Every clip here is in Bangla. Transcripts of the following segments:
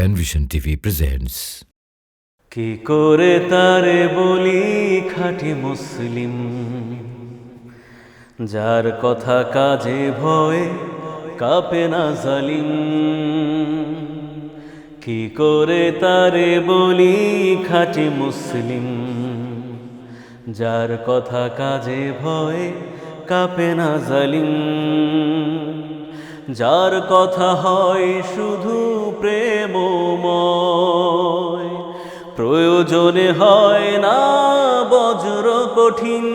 প্যানভিশন টিভি প্রেজেন্টস কি করে তারে বলি খাঁটি মুসলিম? যার কথা কাজে ভয় কাপে না জালিম। কি করে তারে বলি খাঁটি মুসলিম? যার কথা কাজে ভয় কাপে না জালিম। যার কথা হয় শুধু প্রেমময় প্রয়োজনে হয় না বজ্র কঠিন।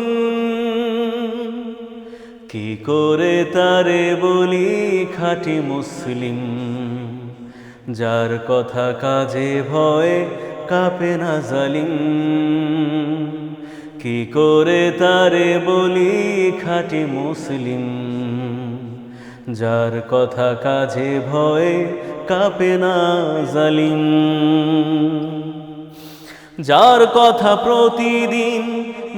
কি করে তারে বলি খাটি মুসলিম? যার কথা কাজে ভয় কাপে না জালিম। কি করে তারে বলি খাটি মুসলিম? যার কথা কাজে ভয় কাপে না জালিম। যার কথা প্রতিদিন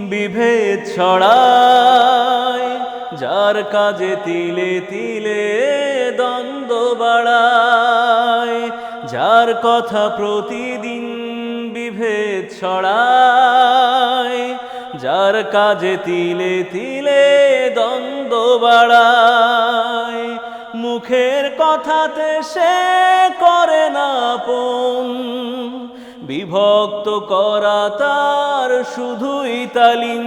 বিভেদ ছড়ায়, যার কাজে তিলে তিলে দ্বন্দ্ব বাড়ায়, যার কথা প্রতিদিন বিভেদ ছড়ায়, যার কাজে তিলে তিলে দ্বন্দ্ব বাড়ায়। মুখের কথাতে সে করে না পণ বিভক্ত করা তার শুধুই তালিম।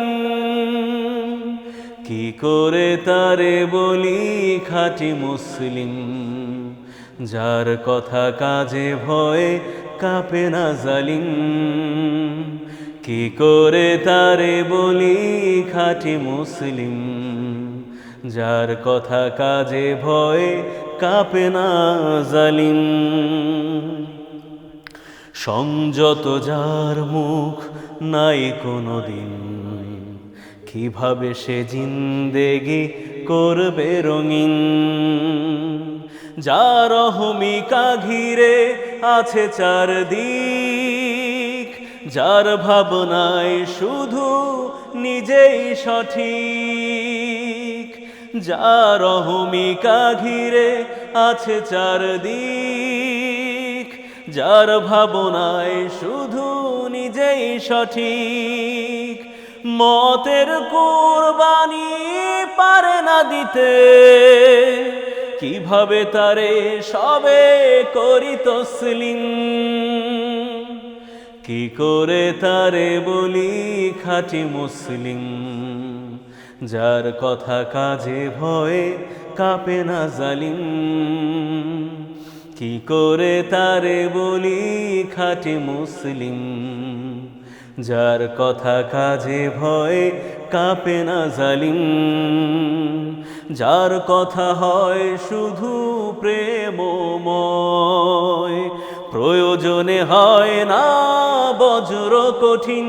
কি করে তারে বলি খাঁটি মুসলিম? যার কথা কাজে ভয়ে কাঁপে না জালিম। কি করে তারে বলি খাঁটি মুসলিম? যার কথা কাজে ভয়ে কাঁপে না জালিম। সংযত যার মুখ নাই কোনো দিন কীভাবে সে জিন্দেগি করবে রঙিন? যার অহমিকা ঘিরে আছে চারদিক, যার ভাবনায় শুধু নিজেই সঠিক। যার অহমিকা ঘিরে আছে চারদিক যার ভাবনায় শুধু নিজেই সঠিক, মতের কোরবানি পারে না দিতে, কীভাবে তারে সবে করি তসলিম? কি করে তারে বলি খাঁটি মুসলিম? যার কথা কাজে ভয়ে কাপে না জালিম। কি করে তারে বলি খাঁটি মুসলিম? যার কথা কাজে ভয় কাপে না জালিম। যার কথা হয় শুধু প্রেমময় প্রয়োজনে হয় না বজ্র কঠিন।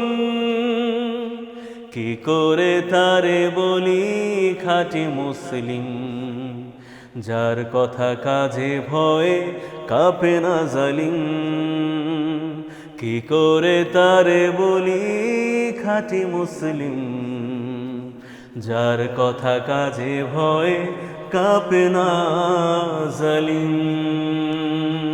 কি করে তারে বলি খাঁটি মুসলিম? যার কথা কাজে ভয়ে কাপে না জালিম। কি করে তারে বলি খাটি মুসলিম? যার কথা কাজে ভয়ে কাপে না জালিম।